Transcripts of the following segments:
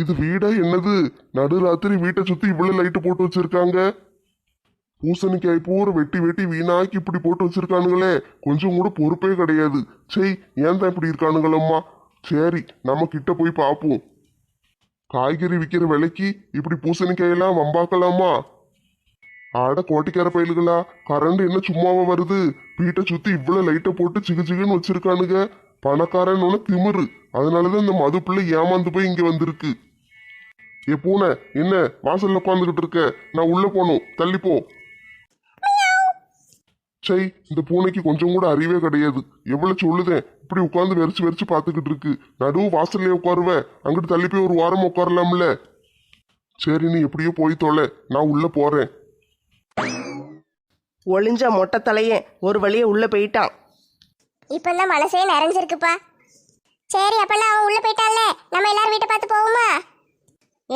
இது வீடா என்னது? நடுராத்திரி வீட்டை சுத்தி இவ்வளவு லைட்டு போட்டு வச்சிருக்காங்க. பூசணிக்காய் பூரா வெட்டி வெட்டி வீணாக்கி இப்படி போட்டு வச்சிருக்கானுங்களே. கொஞ்சம் கூட பொறுப்பே கிடையாது. செய் ஏன் தான் இப்படி இருக்கானுங்களம்மா சரி நம்ம கிட்ட போய் பார்ப்போம் காய்கறி விற்கிற விலைக்கு இப்படி பூசணிக்காயெல்லாம் வம்பாக்கலாமா? ஆட கோட்டிக்கார பயில்களா கரண்ட் என்ன சும்மாவா வருது? வீட்டை சுத்தி இவ்வளவு லைட்டை போட்டு சிகு சிகுன்னு வச்சிருக்கானுங்க. பணக்காரன் ஒன்று திமிரு. அதனாலதான் இந்த மது பிள்ளை ஏமாந்து போய் இங்க வந்திருக்கு. ஏ பூனை என்ன? வாசல்ல உட்காந்துக்கிட்டு இருக்க. நான் உள்ள போகணும் தள்ளி போ. சை இந்த பூனைக்கு கொஞ்சம் கூட அறிவே கிடையாது. எவ்வளவு சொல்லுதேன் இப்படி உட்காந்து வெறிச்சு வெறிச்சு பார்த்துக்கிட்டு இருக்கு. நடுவு வாசல்லே உட்காருவேன் அங்கிட்டு தள்ளி போய் ஒரு வாரம் உட்காரலாம்ல. சரி நீ எப்படியோ போய் தொலை. நான் உள்ள போறேன். ஒளிஞ்ச மொட்டை தலையன் ஒரு வழியே உள்ள போயிட்டான். இப்பதான் மனசே நிறைஞ்சிருக்குப்பா. சரி அப்பனா அவன் உள்ள போயிட்டான்ல. நம்ம எல்லாரும் வீட்டை பார்த்து போவோமா?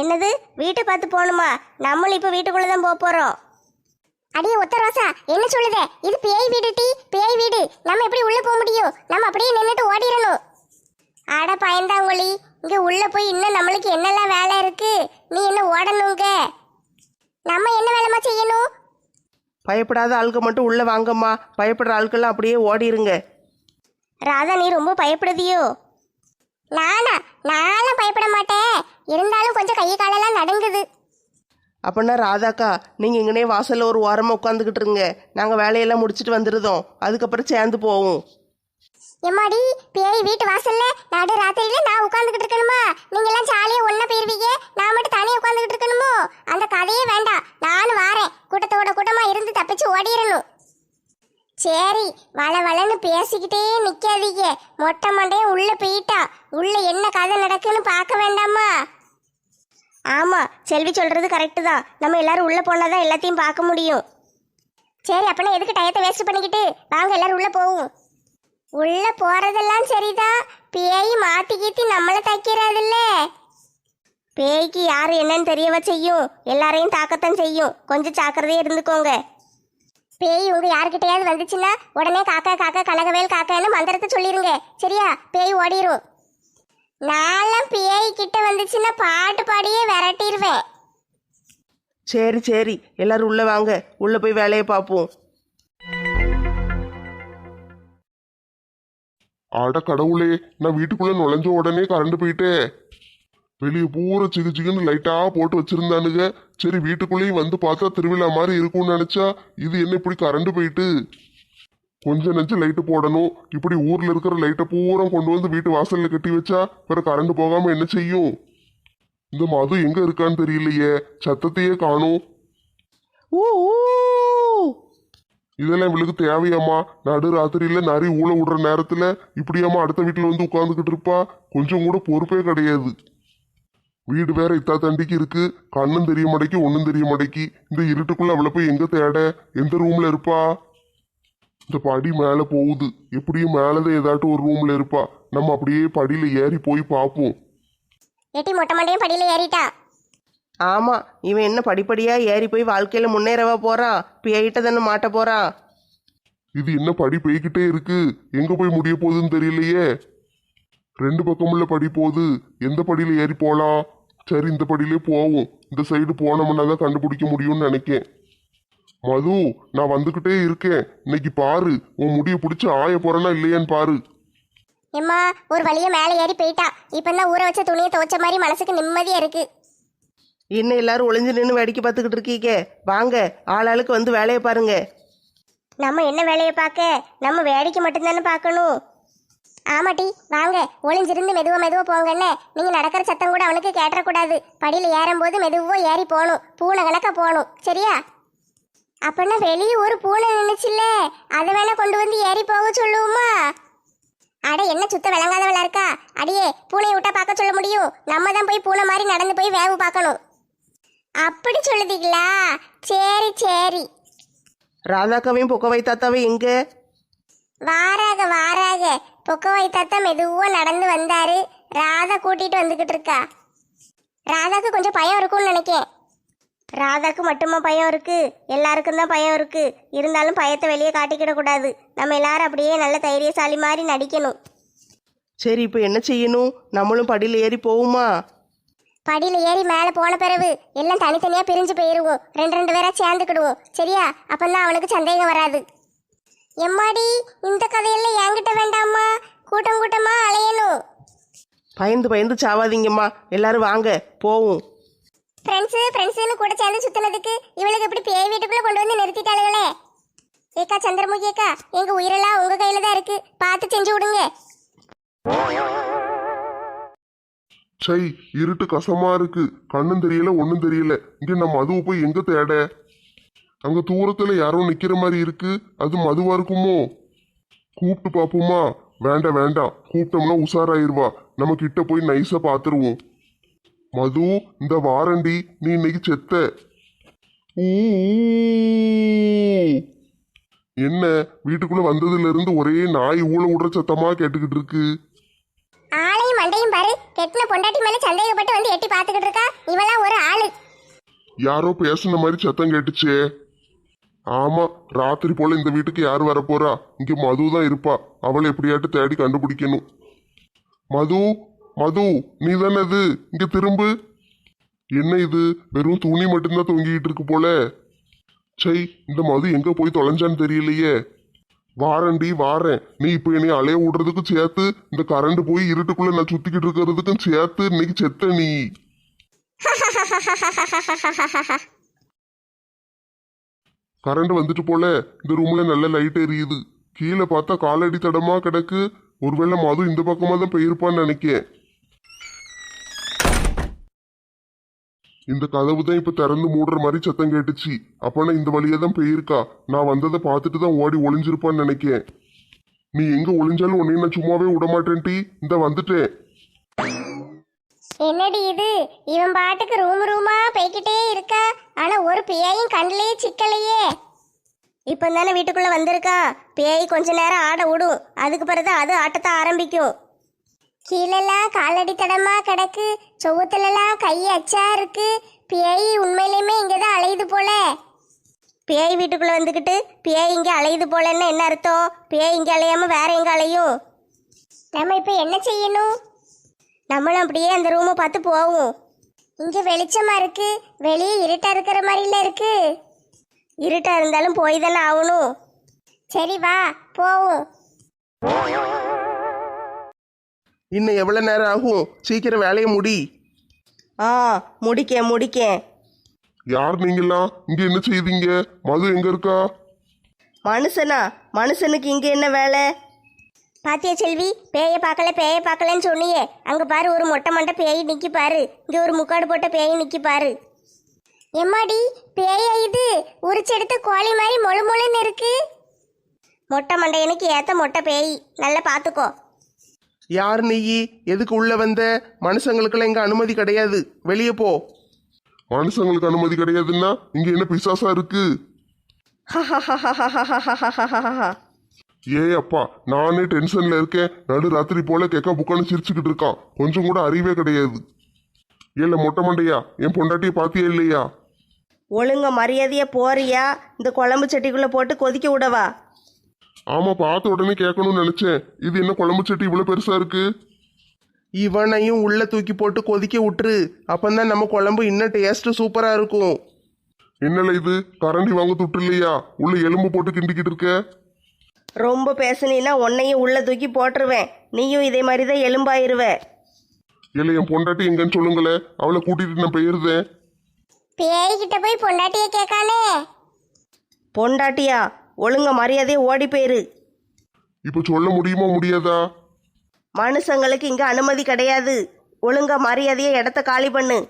என்னது? வீட்டை பார்த்து போகணுமா? நம்மளும் இப்போ வீட்டுக்குள்ளே தான் போக போகிறோம் அடியே ஒத்த ரோசா என்ன சொல்லுதே? இது பேய் வீடு டி பேய் வீடு. நம்ம எப்படி உள்ள போக முடியும்? நம்ம அப்படியே நின்னுட்டு ஓடிடணும் அட பயந்தாங்கொழி இங்கே உள்ளே போய் இன்னும் நம்மளுக்கு என்னெல்லாம் வேலை இருக்கு? நீ என்ன ஓடணுங்க நம்ம என்ன வேலைமா செய்யணும்? பயப்படாத ஆளுங்க மட்டும் உள்ள வாங்கம்மா. பயப்படுற ஆட்கள்லாம் அப்படியே ஓடிருங்க. ராதா நீ ரொம்ப பயப்படுதியோ? நானா? நானும் பயப்பட மாட்டேன். இருந்தாலும் கொஞ்சம் கை காலெல்லாம் நடுங்குது. அப்படின்னா ராதாக்கா நீங்கள் இங்கனே வாசலில் ஒரு வாரமாக உட்காந்துக்கிட்டு இருங்க. நாங்கள் வேலையெல்லாம் முடிச்சுட்டு வந்துருதோம். அதுக்கப்புறம் சேர்ந்து போவோம். எம்மாடி பேய் வீட்டு வாசல்ல நடு ராத்திரியில நான் உட்காந்துக்கிட்டு இருக்கணுமா? நீங்க எல்லாம் ஜாலியா ஒண்ணா போயிருவீங்க? நான் மட்டும் தனியா உட்காந்துக்கிட்டு இருக்கணுமோ? அந்த கதையே வேண்டாம். நானும் வாரேன். கூட்டத்தோட கூட்டமா இருந்து தப்பிச்சு ஓடிடணும். சரி வள வளன்னு பேசிக்கிட்டே நிக்காதீங்க. மொட்டை மண்டையே உள்ள போயிட்டா. உள்ள என்ன கதை நடக்குன்னு பார்க்க வேண்டாமா? ஆமாம் செல்வி சொல்கிறது கரெக்டு தான். நம்ம எல்லாரும் உள்ளே போனால் தான் எல்லாத்தையும் பார்க்க முடியும். சரி அப்பனா எதுக்கு டயத்தை வேஸ்ட் பண்ணிக்கிட்டு? வாங்க எல்லாரும் உள்ள போவோம். உள்ள போறதெல்லாம் சரிதான். பேய் மாத்தி கீத்தி நம்மளை தைக்கிறதில்ல. பேய்க்கு யார் என்னன்னு தெரியவ செய்யும். எல்லாரையும் தாக்கத்தான் செய்யும். கொஞ்சம் ஜாக்கிரதையா இருந்துக்கோங்க. பேய் உங்க யாருக்கிட்டயாவது வந்துச்சுன்னா உடனே காக்கா காக்கா கனகவேல் காக்கான்னு மந்திரத்தை சொல்லிருங்க. சரியா? பேய் ஓடிரும். நான்லாம் பேய் கிட்ட வந்துச்சுன்னா பாட்டு பாடியே விரட்டிடுவேன் சரி சரி. எல்லாரும் உள்ளே வாங்க. உள்ளே போய் வேலையை பார்ப்போம். அட கடவுளே நான் வீட்டுக்குள்ள நுழைஞ்ச உடனே கரண்ட் போயிட்டே. வெளியே பூரா சிகு சிகுன்னு லைட்டா போட்டு வச்சிருந்தானுங்க. சரி வீட்டுக்குள்ளேயும் வந்து பார்த்தா திருவிழா மாதிரி இருக்கும்னு நினைச்சா இது என்ன இப்படி கரண்ட் போயிட்டு? கொஞ்சம் நெஞ்சு லைட்டு போடணும். இப்படி ஊர்ல இருக்கிற லைட்டை பூரா கொண்டு வந்து வீட்டு வாசல்ல கட்டி வச்சா பிற கரண்ட் போகாம என்ன செய்யும்? இந்த மது எங்க இருக்கான்னு தெரியலையே. சத்தத்தையே காணும். இதெல்லாம் இவளுக்கு தேவையாம்மா. நடு ராத்திரியில நரி ஊழ விடுற நேரத்துல இப்படியாம்மா அடுத்த வீட்டுல வந்து உட்காந்துக்கிட்டு இருப்பா. கொஞ்சம் கூட பொறுப்பே கிடையாது. வீடு வேற இத்தா தண்டிக்கு இருக்கு. கண்ணும் தெரிய மாட்டேக்கி ஒன்றும் தெரிய மாட்டேக்கி. இந்த இருட்டுக்குள்ள அவளை போய் எங்க தேட? எந்த ரூம்ல இருப்பா? இந்த படி மேல போகுது. எப்படியும் மேலதான் ஏதாட்டும் ஒரு ரூம்ல இருப்பா. நம்ம அப்படியே படியில ஏறி போய் பார்ப்போம். எட்டி மொட்டை மண்டையும் படியில ஏறிட்டா? ஆமாம் இவன் என்ன படிப்படியாக ஏறி போய் வாழ்க்கையில் முன்னேறவா போகிறான் பேயிட்ட தானே மாட்ட போகிறான் இது என்ன படி போய்கிட்டே இருக்கு? எங்க போய் முடிய போகுதுன்னு தெரியலையே. ரெண்டு பக்கமுள்ள படி போகுது எந்த படியில ஏறி போலாம் சரி இந்த படியிலே போவோம் இந்த சைடு போனோம்னா தான் கண்டுபிடிக்க முடியும்னு நினைக்கேன். மது நான் வந்துகிட்டே இருக்கேன். இன்னைக்கு பாரு உன் முடிய பிடிச்சி ஆய போறேனா இல்லையான்னு பாரு. எம்மா ஒரு வழியா மேலே ஏறி போயிட்டா. இப்பதான் ஊற வச்ச துணியை துவைச்ச மாதிரி மனசுக்கு நிம்மதியா இருக்கு. இன்னும் எல்லாரும் ஒளிஞ்சு நின்று வேடிக்கை பார்த்துக்கிட்டு இருக்கீங்க? வாங்க ஆளாளுக்கு வந்து வேலையை பாருங்க. நம்ம என்ன வேலையை பார்க்க? நம்ம வேடிக்கை மட்டும்தானே பார்க்கணும். ஆமாட்டி வாங்க ஒளிஞ்சிருந்து மெதுவா மெதுவா போங்கன்னு நீங்க நடக்கிற சத்தம் கூட அவனுக்கு கேட்டக்கூடாது படியில ஏறும்போது மெதுவா ஏறி போகணும். பூனை கணக்கா போகணும். சரியா? அப்பன்னா வெளியே ஒரு பூனை நின்னுச்சுல்ல. அதை வேணா கொண்டு வந்து ஏறி போக சொல்லுவோமா? அட என்ன சுத்த விளங்காதவளா இருக்கா? அடியே பூனையை விட்டா பார்க்க சொல்ல முடியும். நம்ம தான் போய் பூனை மாதிரி நடந்து போய் வேவு பார்க்கணும். அப்படி சொல்லுதீங்களா? சரி சரி. ராதாக்காவையும் பொக்கவை தாத்தாவையும் எங்கே? வாராக வாராக. பொக்க வைத்தாத்தா மெதுவா நடந்து வந்தாரு. ராதா கூட்டிட்டு வந்துகிட்டு இருக்கா. ராதாக்கு கொஞ்சம் பயம் இருக்கும்னு நினைக்கேன். ராதாக்கு மட்டுமா பயம் இருக்கு? எல்லாருக்கும் தான் பயம் இருக்கு. இருந்தாலும் பயத்தை வெளியே காட்டிக்கிட கூடாது. நம்ம எல்லாரும் அப்படியே நல்ல தைரியசாலி மாதிரி நடிக்கணும். சரி இப்போ என்ன செய்யணும்? நம்மளும் படியில் ஏறி போவோமா? படியில ஏறி மேலே போன பிறகு எல்லாம் தனித்தனியா பிரிஞ்சு போயிருவோம். ரெண்டு ரெண்டு பேரா சேர்ந்துக்கிடுவோம். சரியா? அப்பந்தான் அவனுக்கு சந்தேகம் வராது. எம்மாடி இந்த கதையெல்லாம் என்கிட்ட வேண்டாமா கூட்டம் கூட்டமா அலையணும். பயந்து பயந்து சாவாதீங்கம்மா. எல்லாரும் வாங்க போவோம். ஃப்ரெண்ட்ஸு ஃப்ரெண்ட்ஸுன்னு கூட சேர்ந்து சுத்தினதுக்கு இவளுக்கு இப்படி பேய் வீட்டுக்குள்ள கொண்டு வந்து நிறுத்திட்டாளுங்களே ஏக்கா சந்திரமுகி அக்கா எங்க உயிரெல்லாம் உங்க கையில தான் இருக்கு. பார்த்து செஞ்சு விடுங்க. சை இருட்டு கசமா இருக்கு. கண்ணும் தெரியல ஒண்ணும் தெரியல. இங்க நம்ம மதுவை போய் எங்க தேட? அங்க தூரத்துல யாரோ நிக்கிற மாதிரி இருக்கு. அது மதுவா இருக்குமோ? கூப்பிட்டு பாப்போமா? வேண்டாம் வேண்டாம் கூப்பிட்டோம்னா உஷாராயிருவா. நம்ம கிட்ட போய் நைஸா பாத்துருவோம். மது இந்த வாரண்டி நீ இன்னைக்கு செத்த. என்ன? வீட்டுக்குள்ள வந்ததுல இருந்து ஒரே நாய் ஊழ விடுற சத்தமா கேட்டுக்கிட்டு இருக்கு. ஆளையும் மண்டையும் பாரு. கெட்டின பொண்டாட்டி மேல சந்தேகப்பட்டு வந்து எட்டி பார்த்துக்கிட்டு இருக்கா. இவெல்லாம் ஒரு ஆளு. யாரோ பேசுன மாதிரி சத்தம் கேட்டுச்சே. ஆமா ராத்திரி போல இந்த வீட்டுக்கு யார் வரப்போறா? இங்க மது தான் இருப்பா. அவளை எப்படியாட்டு தேடி கண்டுபிடிக்கணும். மது மது நீ தானே இது? இங்க திரும்பு. என்ன இது? வெறும் துணி மட்டும்தான் தொங்கிக்கிட்டு இருக்கு போல. சை இந்த மது எங்க போய் தொலைஞ்சான்னு தெரியலையே. வாரண்டி வாரேன். நீ இப்போ என்னை அலைய விடுறதுக்கும் சேர்த்து இந்த கரண்ட் போய் இருட்டுக்குள்ள நான் சுத்திக்கிட்டு இருக்கிறதுக்கும் சேர்த்து இன்னைக்கு செத்த நீ. கரண்ட் வந்துட்டு போல. இந்த ரூம்ல நல்ல லைட் எரியுது. கீழே பார்த்தா காலடி தடமா கிடக்கு. ஒருவேளை மது இந்த பக்கமா தான் போயிருப்பான்னு நினைக்கேன். இந்த கதவு தான் இப்ப திறந்து மூடுற மாதிரி சத்தம் கேட்டுச்சு. அப்பனா இந்த வழியா தான் போயிருக்கா. நான் வந்ததை பார்த்துட்டு தான் ஓடி ஒளிஞ்சிருப்பான்னு நினைக்கேன். நீ எங்க ஒளிஞ்சாலும் உன்னை நான் சும்மாவே விட மாட்டேன்டி இந்த வந்துட்டேன். என்னடி இது? இவன் பாட்டுக்கு ரூம் ரூமா போய்கிட்டே இருக்கா. ஆனா ஒரு பேயும் கண்ணிலேயே சிக்கலையே. இப்போ தானே வீட்டுக்குள்ள வந்திருக்கா. பேய் கொஞ்ச நேரம் ஆட விடும் அதுக்கு பிறகு அது ஆட்டத்தை ஆரம்பிக்கும். கீழெல்லாம் காலடி தடமா கிடக்கு. சொவத்துலலாம் கை அச்சா இருக்கு. பேய் உண்மையிலுமே இங்கதான் அலையுது போல. பேய் வீட்டுக்குள்ள வந்துக்கிட்டு பேய் இங்கே அலையுது போலன்னு என்ன அர்த்தம்? பேய் இங்கே அலையாம வேற எங்க அலையும்? நம்ம இப்போ என்ன செய்யணும்? நம்மளும் அப்படியே அந்த ரூமை பார்த்து போவோம். இங்க வெளிச்சமா இருக்கு. வெளியே இருட்டா இருக்கிற மாதிரில இருக்கு. இருட்டா இருந்தாலும் போய் தானே ஆகணும். சரி வா போவோம். இன்னும் எவ்வளோ நேரம் ஆகும்? சீக்கிரம் வேலையை முடி. ஆ முடிக்கேன் முடிக்கேன். யார் நீங்களாம் இங்க என்ன செய்தீங்க? மது எங்க இருக்கா? மனுஷனா? மனுஷனுக்கு இங்கே என்ன வேலை? பாத்தியா செல்வி? பேயை பார்க்கல பேயை பார்க்கலன்னு சொன்னியே. அங்க பாரு ஒரு மொட்டை மண்டை பேய் நிக்கி பாரு. இங்க ஒரு முக்காடு போட்ட பேய் நிக்கி பாரு. எம்மாடி பேய இது? உரிச்செடுத்த கோழி மாதிரி மொழு மொழுன்னு இருக்கு. மொட்டை மண்டையனுக்கு ஏத்த மொட்டை பேய். நல்லா பாத்துக்கோ. யார் நீ எதுக்கு உள்ள வந்த? மனுஷங்களுக்கெல்லாம் இங்கே அனுமதி கிடையாது. வெளியே போ. மனுஷங்களுக்கு அனுமதி கிடையாதுன்னா இங்க என்ன பிசாசா இருக்கு? ஏய் அப்பா நானே டென்ஷன்ல இருக்கேன். நடு ராத்திரி போல கேட்க புக்கான்னு சிரிச்சுக்கிட்டு இருக்கான் கொஞ்சம் கூட அறிவே கிடையாது. ஏல மொட்டை மண்டையா? என் பொண்டாட்டிய பாத்தியா இல்லையா? ஒழுங்க மரியாதையா போறியா? இந்த குழம்பு சட்டிக்குள்ள போட்டு கொதிக்க விடவா? ஆமா பார்த்த உடனே கேட்கணும்னு நினைச்சேன். இது என்ன குழம்பு சட்டி இவ்வளவு பெருசா இருக்கு? இவனையும் உள்ள தூக்கி போட்டு கொதிக்க விட்டுரு. அப்பந்தான் நம்ம குழம்பு இன்னும் டேஸ்ட் சூப்பரா இருக்கும். என்னல இது? கரண்டி வாங்க துட்டு இல்லையா உள்ள எலும்பு போட்டு கிண்டிக்கிட்டு இருக்க? ரொம்ப பேசுனீன்னா உன்னையும் உள்ள தூக்கி போட்டுருவேன். நீயும் இதே மாதிரி தான் எலும்பாயிருவ. இல்ல என் பொண்டாட்டி எங்கன்னு சொல்லுங்களேன் அவளை கூட்டிட்டு நான் போயிருந்தேன். பேய்கிட்ட போய் பொண்டாட்டிய கேட்கானே. பொண்டாட்டியா? ஒழுங்க மரியாதையா ஓடி போயிரு. இப்ப சொல்ல முடியுமா முடியாதா? மனுஷங்களுக்கு இங்க அனுமதி கிடையாது. ஒழுங்கா மரியாதையா இடத்த காலி பண்ணு.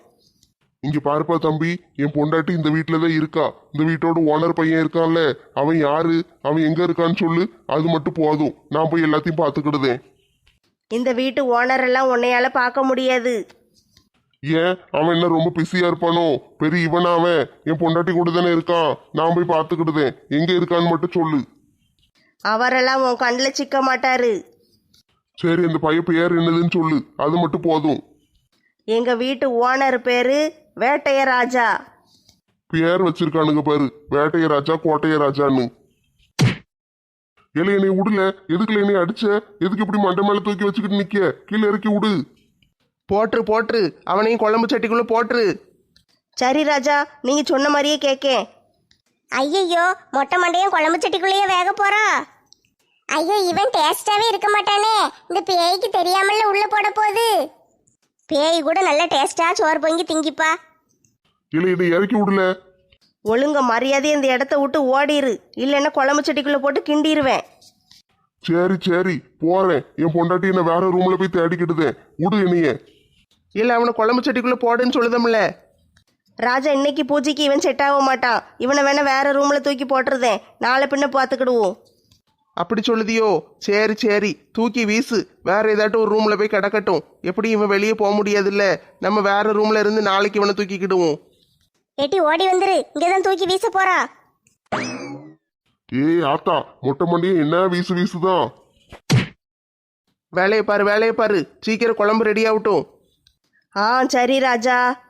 இங்க பாருப்பா தம்பி என் பொண்டாட்டி இந்த வீட்டில தான் இருக்கா. இந்த வீட்டோட ஓனர் பையன் இருக்கான்ல அவன் யாரு அவன் எங்க இருக்கான்னு சொல்லு அது மட்டும் போதும். நான் போய் எல்லாத்தையும் பார்த்துக்கிடுதேன். இந்த வீட்டு ஓனர் எல்லாம் உன்னையால பார்க்க முடியாது. ஏன்? அவன் என்ன ரொம்ப பிஸியா இருப்பானோ? பெரிய இவன் அவன். என் பொண்டாட்டி கூட தானே இருக்கான். நான் போய் பார்த்துக்கிடுதேன். எங்க இருக்கான்னு மட்டும் சொல்லு. அவரெல்லாம் உன் கண்ணில் சிக்க மாட்டாரு. சரி அந்த பையன் பேர் என்னதுன்னு சொல்லு. அது மட்டும் போதும். எங்க வீட்டு ஓனர் பேரு வேட்டைய ராஜா. பேர் வச்சிருக்கானுங்க பாரு. வேட்டைய ராஜா கோட்டைய ராஜான்னு. ஏலே என்னை விடல எதுக்குல என்னை அடிச்ச? எதுக்கு இப்படி மண்டை மேல தூக்கி வச்சுக்கிட்டு நிக்க கீழே இறக்கி விடு. போட்டுரு போட்டுரு அவனையும் குழம்பு சட்டிக்குள்ளே போட்டுரு சரி ராஜா நீங்க சொன்ன மாதிரியே கேட்கேன் ஐயையோ மொட்டை மண்டையும் குழம்பு சட்டிக்குள்ளேயே வேக போறா? ஐயோ இவன் டேஸ்டாவே இருக்க மாட்டானே. இந்த பேய்க்கு தெரியாமல உள்ள போட போகுது. பேய் கூட நல்ல டேஸ்டா சோறு பொங்கி திங்கிப்பா. இல்லை இதை இறக்கி விடல? ஒழுங்க மரியாதையை இந்த இடத்த விட்டு ஓடிரு. இல்லைன்னா குழம்பு சட்டிக்குள்ளே போட்டு கிண்டிடுவேன் சரி சரி போறேன். என் பொண்டாட்டி என்ன வேற ரூம்ல போய் தேடிக்கிட்டுதேன் விடு என்னைய. இல்லை அவனை குழம்பு சட்டிக்குள்ளே போடுன்னு சொல்லுதம்ல. ராஜா இன்னைக்கு பூஜைக்கு இவன் செட் ஆக மாட்டான். இவனை வேணா வேற ரூமில் தூக்கி போட்டுருதேன். நாளை பின்ன பார்த்துக்கிடுவோம். அப்படி சொல்லுதியோ? சரி சரி. தூக்கி வீசு. வேற ஏதாட்டும் ஒரு ரூமில் போய் கிடக்கட்டும். எப்படி இவன் வெளியே போக முடியாதுல்ல. நம்ம வேற ரூமில் இருந்து நாளைக்கு இவனை தூக்கிக்கிடுவோம். ஏட்டி ஓடி வந்துரு. இங்கதான் தூக்கி வீச போறா. ஏய் ஆத்தா மொட்டை மண்டியும் என்ன வீசு வீசுதான் வேலையை பாரு வேலையை பாரு. சீக்கிரம் குழம்பு ரெடி ஆகட்டும். ஆ சரி ராஜா.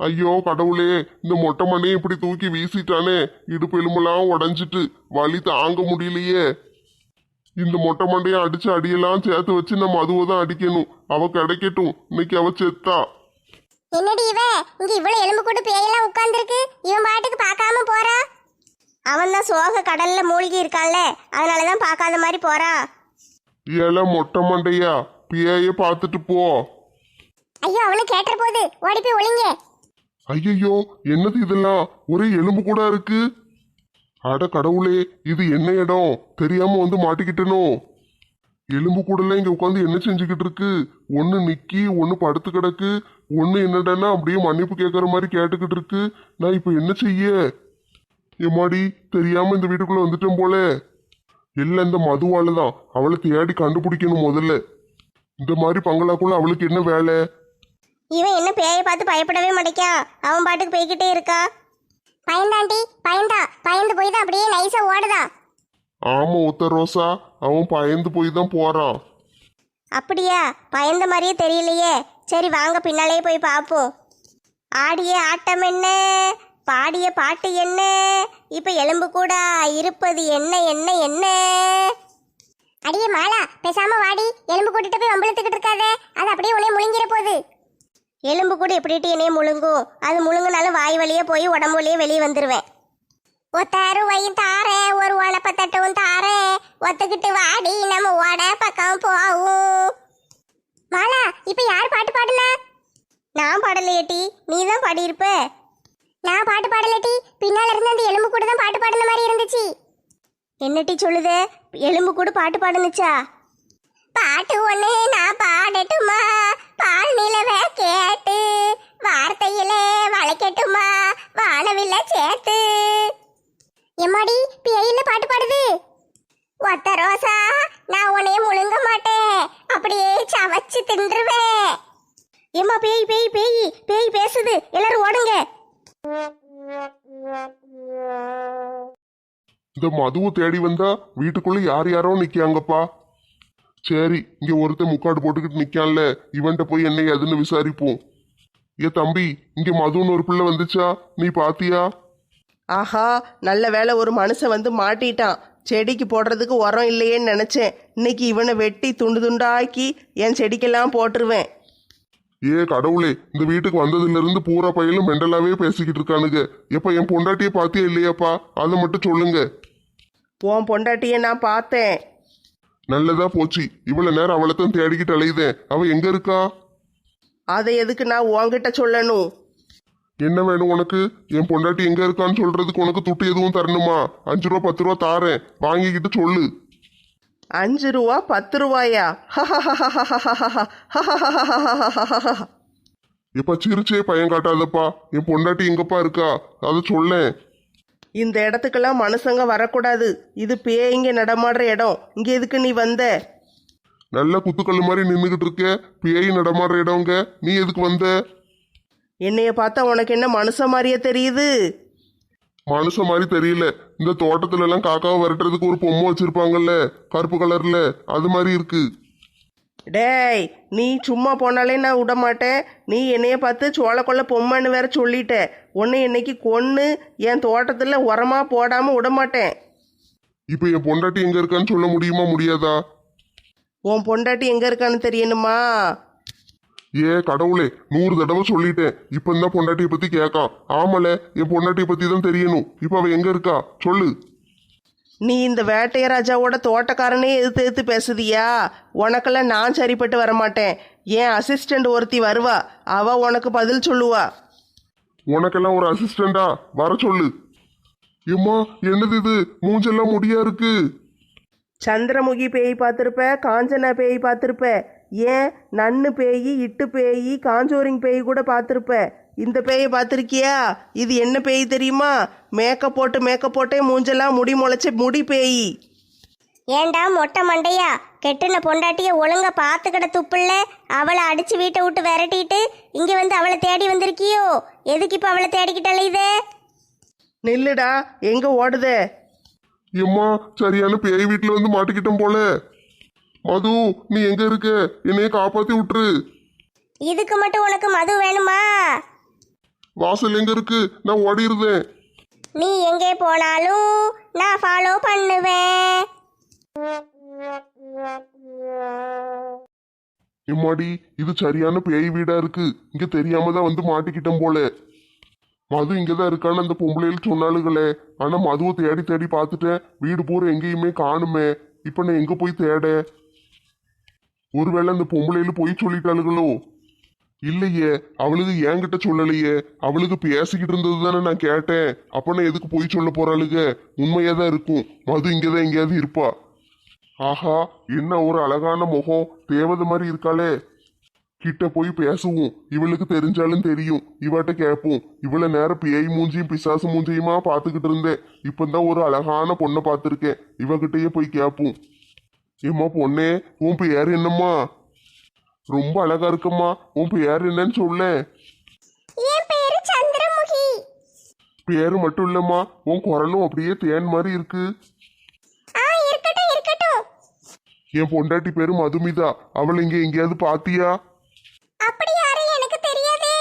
ஐயோ கடவுளே இந்த மொட்டை மண்டையும் இப்படி தூக்கி வீசிட்டானே. இடுப்பு எலும்பெல்லாம் உடஞ்சிட்டு வலி தாங்க முடியலையே. இந்த மொட்டை மண்டையை அடிச்சு அடியெல்லாம் சேர்த்து வச்சு நம்ம அதுவை தான் அடிக்கணும். அவ கிடைக்கட்டும். இன்னைக்கு அவ செத்தா. என்னடி இவ? இங்க இவ்வளவு எலும்பு கூட்டு பேயெல்லாம் உட்கார்ந்துருக்கு. இவன் பாட்டுக்கு பார்க்காம போறா? அவன் தான் சோக கடல்ல மூழ்கி இருக்கான்ல. அதனாலதான் பார்க்காத மாதிரி போறான் ஏல மொட்டை மண்டையா? பிஏய பார்த்துட்டு போ. ஐயோ அவனு கேட்டுற போகுது ஓடி போய் ஒளிங்க. ஐயையோ என்னது இதெல்லாம்? ஒரே எலும்பு கூட இருக்கு. அட கடவுளே இது என்ன இடம்? தெரியாம வந்து மாட்டிக்கிட்டனோ? எலும்பு கூடல இங்க உட்காந்து என்ன செஞ்சுக்கிட்டு இருக்கு? ஒன்னு நிக்கி ஒன்னு படுத்து கிடக்கு. ஒன்னு என்னடான்னா அப்படியே மன்னிப்பு கேட்கற மாதிரி கேட்டுக்கிட்டு இருக்கு. நான் இப்ப என்ன செய்ய? எம்மாடி தெரியாம இந்த வீட்டுக்குள்ள வந்துட்டேன் போல. எல்லாம் இந்த மதுவால தான். அவளை தேடி கண்டுபிடிக்கணும் முதல்ல. இந்த மாதிரி பங்களாக்குள்ள அவளுக்கு என்ன வேலை? இவன் என்ன பேயை பார்த்து பயப்படவே மாட்டேக்கான் அவன் பாட்டுக்கு போய்கிட்டே இருக்கா. பயந்தாண்டி பயந்தா. பயந்து போய் தான் அப்படியே நைஸா ஓடுதா. ஆமா ஒத்த ரோசா. அவன் பயந்து போய் தான் போறான். அப்படியா? பயந்த மாதிரியே தெரியலையே. சரி வாங்க பின்னாலே போய் பார்ப்போம். ஆடிய ஆட்டம் என்ன? பாடிய பாட்டு என்ன? இப்ப எலும்பு கூட இருப்பது என்ன என்ன என்ன? அடியே மாலா பேசாம வாடி. எலும்பு கூட்டிட்டு போய் வம்பளத்துக்கிட்டு இருக்காதே. அது அப்படியே உன்னை முழுங்கிற போகுது எலும்பு கூட எப்படிட்டு என்னைய முழுங்கும். அது முழுங்கினாலும் வாய் வழியே போய் உடம்பு வழியே வெளியே வந்துடுவேன் ஒத்தாரு அருவையும் தாரே ஒரு உழப்பத்தட்டும் தாரே. ஒத்துக்கிட்டு வாடி நம்ம ஓட பக்கம் போகும் மாலா இப்போ யார் பாட்டு பாடல? நான் பாடலையேட்டி நீ தான் பாடியிருப்ப. நான் பாட்டு பாடலட்டி பின்னால் இருந்து அந்த எலும்பு கூட தான் பாட்டு பாடுன மாதிரி இருந்துச்சு. என்னட்டி சொல்லுது? எலும்பு கூட பாட்டு பாடுனுச்சா? பாட்டு ஒன்று நான் பாடட்டுமா? பால் நிலவே அம்மா வானவில்ல சேர்த்து. எம்மாடி பேயில பாட்டு பாடுது? ஒத்த ரோசா நான் உன்னைய முழுங்க மாட்டேன். அப்படியே சவச்சு தின்றுவேன். ஏம்மா பேய் பேய் பேய் பேய் பேசுது. எல்லாரும் ஓடுங்க. இந்த மதுவை தேடி வந்தா வீட்டுக்குள்ள யார் யாரோ நிக்காங்கப்பா சரி இங்க ஒருத்தன் முக்காடு போட்டுக்கிட்டு நிக்கான்ல இவன்கிட்ட போய் என்ன ஏதுன்னு விசாரிப்போம். ஏ தம்பி இங்க மதுன்னு ஒரு பிள்ளை வந்துச்சா? நீ பாத்தியா? ஆஹா நல்ல வேளை ஒரு மனுஷன் வந்து மாட்டிட்டான். செடிக்கு போடுறதுக்கு உரம் இல்லையேன்னு நினச்சேன். இன்னைக்கு இவனை வெட்டி துண்டு துண்டாக்கி என் செடிக்கெல்லாம் போட்டுருவேன். ஏ கடவுளே இந்த வீட்டுக்கு வந்ததுல இருந்து பூரா பையலும் மெண்டலாவே பேசிக்கிட்டு இருக்கானுங்க. எப்ப என் பொண்டாட்டிய பாத்தியா இல்லையாப்பா? அதை மட்டும் சொல்லுங்க. உன் பொண்டாட்டியை நான் பார்த்தேன். நல்லதா போச்சு. இவ்வளவு நேரம் அவளை தான் தேடிக்கிட்டு அலையுதேன். அவ எங்க இருக்கா? அதை எதுக்கு நான் உன்கிட்ட சொல்லணும்? என்ன வேணும் உனக்கு? என் பொண்டாட்டி எங்க இருக்கான்னு சொல்றதுக்கு உனக்கு துட்டு எதுவும் தரணுமா? அஞ்சு ரூபா பத்து ரூபா தாரேன். வாங்கிக்கிட்டு சொல்லு. அஞ்சு ரூபா பத்து ரூபாயா? இப்ப சிரிச்சே பையன் காட்டாதப்பா. என் பொண்டாட்டி எங்கப்பா இருக்கா? அதை சொல்லேன். இந்த இடத்துக்கெல்லாம் மனுஷங்க வரக்கூடாது. இது பேய்ங்க நடமாடுற இடம். இங்க எதுக்கு நீ வந்த? நல்ல குத்துக்கல் மாதிரி நின்றுகிட்டு இருக்க. பேய் நடமாடுற இடங்க நீ எதுக்கு வந்த? என்னைய பார்த்தா உனக்கு என்ன மனுஷன் மாதிரியே தெரியுது? மனுஷன் மாதிரி தெரியல. இந்த தோட்டத்துல எல்லாம் காக்காவை விரட்டுறதுக்கு ஒரு பொம்மை வச்சிருப்பாங்கல்ல. கருப்பு கலர்ல. அது மாதிரி இருக்கு. டேய் நீ சும்மா போனாலே நான் விட மாட்டேன். நீ என்னைய பார்த்து சோளக்கொள்ள பொம்மைன்னு வேற சொல்லிட்ட. உன்னை இன்னைக்கு கொன்று என் தோட்டத்தில் உரமா போடாமல் விட மாட்டேன். இப்ப என் பொண்டாட்டி எங்க இருக்கான்னு சொல்ல முடியுமா முடியாதா? உன் பொண்டாட்டி எங்கே இருக்கான்னு தெரியணுமா? ஏ கடவுளே நூறு தடவை சொல்லிட்டேன். இப்போ இந்த பொண்டாட்டியை பத்தி கேட்கான் ஆமல என் பொண்டாட்டியை பத்தி தான் தெரியணும். இப்போ அவ எங்க இருக்கா? சொல்லு. நீ இந்த வேட்டையராஜாவோட தோட்டக்காரனே எதிர்த்து எதிர்த்து பேசுதியா? உனக்கெல்லாம் நான் சரிப்பட்டு வரமாட்டேன். என் அசிஸ்டண்ட் ஒருத்தி வருவா. அவ உனக்கு பதில் சொல்லுவா. உனக்கெல்லாம் ஒரு அசிஸ்டண்டா வர சொல்லு. எம்மா என்னது இது? மூஞ்செல்லாம் முடியா இருக்கு? சந்திரமுகி பேய் பார்த்துருப்ப காஞ்சனா பேய் பார்த்துருப்ப ஏன் நன்னு பேய் இட்டு பேய் காஞ்சோரிங் பேய் கூட பார்த்துருப்ப. இந்த பேயை பார்த்துருக்கியா? இது என்ன பேய் தெரியுமா? மேக்கப் போட்டு மேக்கப் போட்டே மூஞ்செல்லாம் முடி முளைச்ச முடி பேய். ஏண்டா மொட்டை மண்டையா? கெட்டுன பொண்டாட்டிய ஒழுங்கா பார்த்துக்கிட துப்புல்ல? அவளை அடிச்சு வீட்டை விட்டு விரட்டிட்டு இங்க வந்து அவளை தேடி வந்திருக்கியோ? எதுக்கு இப்ப அவளை தேடிக்கிட்டால இதே? நில்லுடா எங்க ஓடுதே? எம்மா சரியான பேய் வீட்டுல வந்து மாட்டிக்கிட்டோம் போல. மது நீ எங்க இருக்க? என்னைய காப்பாத்தி விட்டுரு. இதுக்கு மட்டும் உனக்கு மது வேணுமா? வாசல் எங்க இருக்கு? நான் ஓடிடுதேன் நீ எங்கே போனாலும் நான் ஃபாலோ பண்ணுவேன். எம்மாடி இது சரியான பேய் வீடா இருக்கு. இங்க தெரியாம தான் வந்து மாட்டிக்கிட்டோம் போல. மது இங்கதான் இருக்கான்னு அந்த பொம்பளையில் சொன்னாளுகளே. ஆனா மதுவை தேடி தேடி பார்த்துட்டேன் வீடு பூரா எங்கேயுமே காணுமே. இப்ப நான் எங்க போய் தேட? ஒருவேளை அந்த பொம்பளையில போய் சொல்லிட்டாளுகளோ? இல்லையே அவளுக்கு என்கிட்ட சொல்லலையே. அவளுக்கு பேசிக்கிட்டு இருந்தது தானே நான் கேட்டேன். அப்ப நான் எதுக்கு போய் சொல்ல போறாளுக? உண்மையா தான் இருக்கும். மது இங்கதான் எங்கேயாவது இருப்பா. ஆஹா என்ன ஒரு அழகான முகம். தேவதை மாதிரி இருக்காளே. கிட்ட போய் பேசுவோம். இவளுக்கு தெரிஞ்சாலும் தெரியும். இவட்ட கேட்போம். இவ்வளவு நேரம் பேய் மூஞ்சியும் பிசாசு மூஞ்சியுமா பார்த்துக்கிட்டு இருந்தேன். இப்பதான் ஒரு அழகான பொண்ணை பார்த்துருக்கேன். இவகிட்டயே போய் கேட்போம். ஏம்மா பொண்ணே உன் பேர் என்னம்மா? ரொம்ப அழகா இருக்கம்மா. உன் பேர் என்னன்னு சொல்லேன் என் பேரு மட்டும் இல்லம்மா. உன் குரலும் அப்படியே தேன் மாதிரி இருக்கு. என் பொண்டாட்டி பேரு மதுமிதா. அவளை இங்க எங்கேயாவது பாத்தியா அப்படி யாரும் எனக்கு தெரியாதே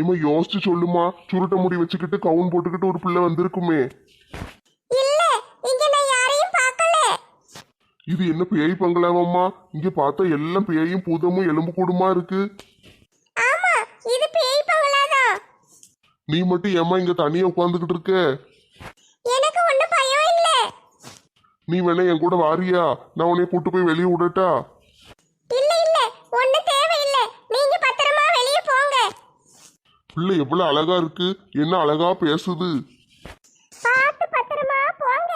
இம்மா யோசிச்சு சொல்லுமா? சுருட்ட முடி வச்சுக்கிட்டு கவுன் போட்டுக்கிட்டு ஒரு பிள்ளை வந்திருக்குமே. இல்ல இங்க நான் யாரையும் பார்க்கல. இது என்ன பேய் பங்களாவம்மா? இங்க பார்த்தா எல்லாம் பேயும் பூதமும் எலும்பு கூடுமா இருக்கு? ஆமா இது பேய் பங்களாதான் நீ மட்டும் ஏம்மா இங்க தனியா உட்காந்துக்கிட்டு இருக்க? எனக்கு ஒன்றும் பயம் இல்லை. நீ வேணா என் கூட வாரியா? நான் உன்னை கூட்டு போய் வெளியே விடட்டா இல்ல இல்ல ஒன்றும் தேவையில்லை நீங்க பத்திரமா வெளியே போங்க பிள்ளை எவ்வளவு அழகா இருக்கு? என்ன அழகா பேசுது? பார்த்து பத்திரமா போங்க.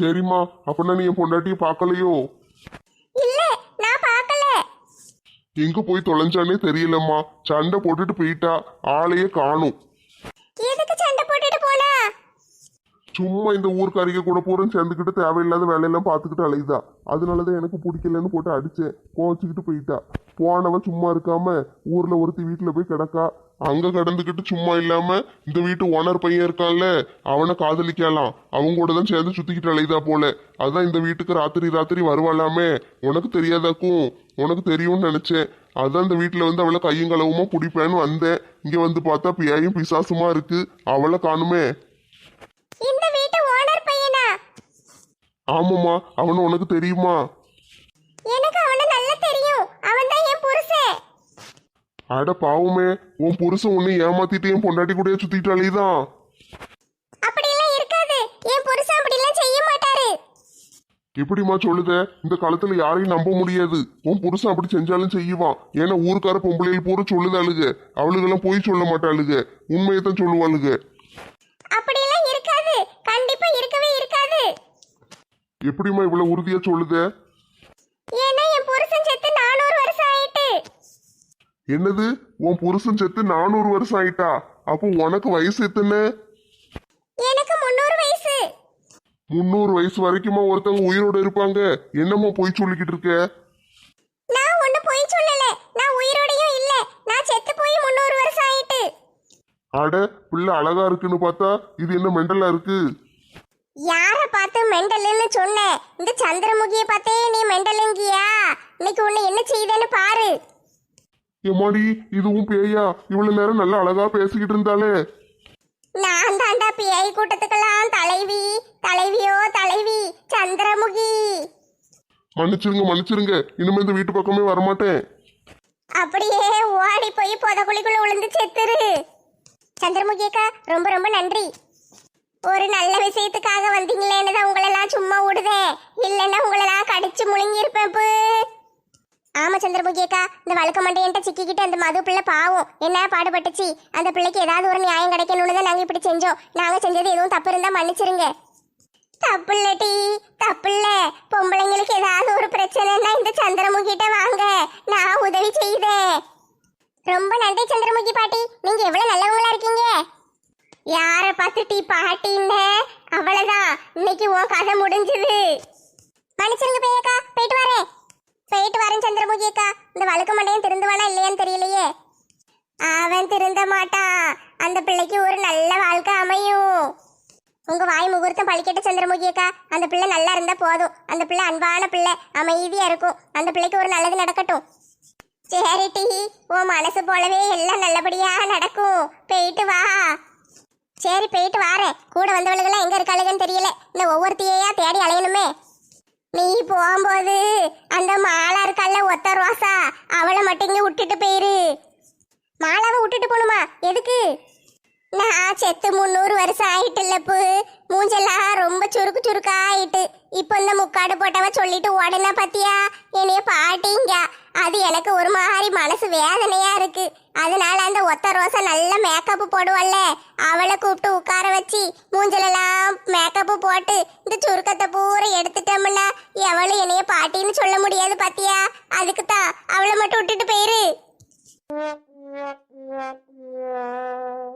சரிம்மா அப்படின்னா நீ என் பொண்டாட்டியை பார்க்கலையோ? இல்ல நான் பார்க்கல. எங்க போய் தொலைஞ்சானே தெரியலம்மா. சண்டை போட்டுட்டு போயிட்டா ஆளையே காணும். எதுக்கு சண்டை போட்டுட்டு போனா? சும்மா இந்த ஊர்க்காரிக கூட பூரம் சேர்ந்துக்கிட்டு தேவையில்லாத வேலையெல்லாம் பார்த்துக்கிட்டு அலையுதா. அதனாலதான் எனக்கு பிடிக்கலன்னு போட்டு அடிச்சேன். கோவச்சுக்கிட்டு போயிட்டா. போனவ சும்மா இருக்காம ஊர்ல ஒருத்தி வீட்டுல போய் கிடக்கா. அங்க கிடந்துக்கிட்டு சும்மா இல்லாம இந்த வீட்டு ஓனர் பையன் இருக்கான்ல அவனை காதலிக்கலாம். அவங்க கூட தான் சேர்ந்து சுத்திக்கிட்டு அலையுதா போல. அதான் இந்த வீட்டுக்கு ராத்திரி ராத்திரி வருவாளாமே. உனக்கு தெரியாதாக்கும்? உனக்கு தெரியும்னு நினைச்சேன். அதான் இந்த வீட்டுல வந்து அவளை கையும் களவுமா பிடிப்பேன்னு வந்தேன். இங்க வந்து பார்த்தா பியாயும் பிசாசுமா இருக்கு. அவளை காணுமே. ஆமாம்மா அவனை உனக்கு தெரியுமா எனக்கு அவனை நல்லா தெரியும் அவன் தான் என் புருஷன் அட பாவமே உன் புருஷன் உன்னை ஏமாத்திட்டு என் பொண்டாட்டி கூடயே சுத்திட்டாலே தான். அப்படியெல்லாம் இருக்காது. என் புருஷன் அப்படியெல்லாம் செய்ய மாட்டாரு. எப்படிம்மா சொல்லுத? இந்த காலத்துல யாரையும் நம்ப முடியாது. உன் புருஷன் அப்படி செஞ்சாலும் செய்வான் ஏன்னா ஊருக்கார பொம்பளைகள் பூரா சொல்லுதாளுக. அவளுகெல்லாம் போய் சொல்ல மாட்டாளுக. உண்மையை தான் சொல்லுவாளுக. அப்படியெல்லாம் இருக்காது. கண்டிப்பா இருக்கவே இருக்காது. எப்படிம்மா இவ்வளவு உறுதியா சொல்லுத ஏன்னா என் புருஷன் செத்து நானூறு வருஷம் ஆயிட்டு என்னது? உன் புருஷன் செத்து நானூறு வருஷம் ஆயிட்டா? அப்போ உனக்கு வயசு எத்தனை? எனக்கு முந்நூறு வயசு. முந்நூறு வயசு வரைக்குமா ஒருத்தவங்க உயிரோட இருப்பாங்க? என்னம்மா போய் சொல்லிக்கிட்டு இருக்க? நான் ஒண்ணு போய் சொல்லல. நான் உயிரோடையும் இல்ல. நான் செத்து போய் முந்நூறு வருஷம் ஆயிட்டு. அட பிள்ளை அழகா இருக்குன்னு பார்த்தா இது என்ன மெண்டலா இருக்கு? யார பார்த்து மெண்டல்னு சொன்ன? இந்த சந்திரமுகிய பார்த்தே நீ மெண்டலுங்கியா? இன்னைக்கு உன்னை என்ன செய்தேன்னு பாரு. எம்மாடி இதுவும் பேயா? இவ்வளவு நேரம் நல்லா அழகா பேசிக்கிட்டு இருந்தாலே நான் தாண்டா பிஐ கூட்டத்துக்கெல்லாம் தலைவி. தலைவியோ தலைவி சந்திரமுகி. மன்னிச்சிருங்க மன்னிச்சிருங்க. இனிமே இந்த வீட்டு பக்கமே வரமாட்டேன். அப்படியே ஓடி போய் புதக்குழிக்குள்ள விழுந்து செத்துரு. சந்திரமுகி அக்கா ரொம்ப ரொம்ப நன்றி. ஒரு நல்ல விஷயத்துக்காக வந்தீங்களேன்னு தான் உங்களெல்லாம் சும்மா விடுதேன். இல்லைன்னா உங்களெல்லாம் கடிச்சு முழுங்கியிருப்பேன் இப்போ ஆமா சந்திரமுகி அக்கா இந்த வழுக்க மண்டையன்ட்ட சிக்கிக்கிட்டு அந்த மது பிள்ளை பாவம். என்ன பாடுபட்டுச்சு? அந்த பிள்ளைக்கு ஏதாவது ஒரு நியாயம் கிடைக்கணும்னு தான் நாங்க இப்படி செஞ்சோம். நாங்க செஞ்சது எதுவும் தப்பு இருந்தா மன்னிச்சிருங்க. இல்லை டி தப்பில்ல. பொம்பளைங்களுக்கு ஏதாவது ஒரு பிரச்சனைன்னா இந்த சந்திரமுகிட்ட வாங்க. நான் உதவி செய்தேன். ரொம்ப நன்றி சந்திரமுகி பாட்டி. நீங்க எவ்வளவு நல்லவங்களா இருக்கீங்க? யார பார்த்து டீ பாட்டின்னு? அவ்வளவுதான். இன்னைக்கு உன் கதை முடிஞ்சது. மன்னிச்சிருங்க பேயக்கா போயிட்டு வரேன். போயிட்டு வரேன் சந்திரமுகி அக்கா. இந்த வழுக்க மண்டையன் திருந்துவானா இல்லையான்னு தெரியலையே. அவன் திருந்த மாட்டான். அந்த பிள்ளைக்கு ஒரு நல்ல வாழ்க்கை அமையும். உங்க வாய் முகூர்த்தம் பழிக்கட்ட சந்திரமுகி அக்கா. அந்த பிள்ளை நல்லா இருந்தா போதும். அந்த பிள்ளை அன்பான பிள்ளை. அமைதியா இருக்கும். அந்த பிள்ளைக்கு ஒரு நல்லது நடக்கட்டும். சரி டி. உன் மனசு போலவே எல்லாம் நல்லபடியா நடக்கும். போயிட்டு வா. சரி போயிட்டு வாரேன். கூட வந்தவளுகெல்லாம் எங்க இருக்காளுகன்னு தெரியல. இந்த ஒவ்வொருத்தையா தேடி அலையணுமே. நீ போகும்போது அந்த மாலா இருக்கல்ல ஒத்த ரோசா அவளை மட்டும் இங்கே விட்டுட்டு போயிரு. மாலாவை விட்டுட்டு போகணுமா எதுக்கு? நான் செத்து முந்நூறு வருஷம் ஆயிட்டுல்ல இல்லப்பு மூஞ்செல்லாம் ரொம்ப சுருக்கு சுருக்கா ஆயிட்டு. இப்போ இந்த முக்காடு போட்டவ சொல்லிட்டு உடனே பத்தியா? என்னைய பாட்டிங்க. அது எனக்கு ஒரு மாதிரி மனசு வேதனையா இருக்கு. அதனால அந்த ஒத்த ரோசா நல்ல மேக்கப் போடுவல்ல. அவளை கூப்பிட்டு உட்கார வச்சு மூஞ்சலெல்லாம் மேக்கப் போட்டு இந்த சுருக்கத்தை பூரா எடுத்துட்டோம்னா எவளும் என்னைய பாட்டின்னு சொல்ல முடியாது பாத்தியா? அதுக்கு தான் அவளை மட்டும் விட்டுட்டு போயிரு.